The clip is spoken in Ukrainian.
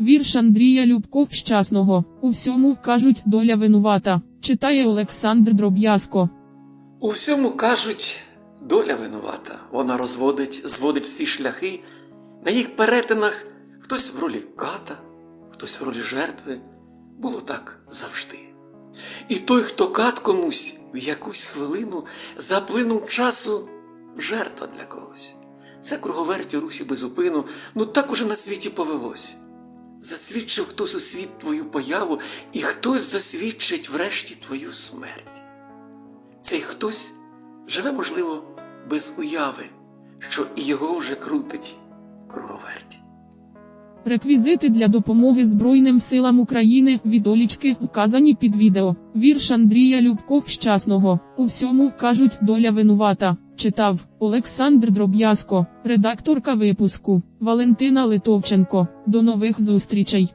Вірш Андрія Любко щасного. У всьому кажуть доля винувата. Читає Олександр Дроб'язко. У всьому кажуть, доля винувата. Вона розводить, зводить всі шляхи. На їх перетинах хтось в ролі ката, хтось в ролі жертви. Було так завжди. І той, хто кат комусь в якусь хвилину заплинув часу, жертва для когось. Це круговерті русі безупину, ну так уже на світі повелось. Засвідчив хтось у світ твою появу, і хтось засвідчить врешті твою смерть. Цей хтось живе, можливо, без уяви, що і його вже крутить. Реквізити для допомоги Збройним силам України відолічки вказані під відео. Вірш Андрія Любко щасного. У всьому кажуть доля винувата. Читав Олександр Дроб'язко, редакторка випуску Валентина Литовченко. До нових зустрічей.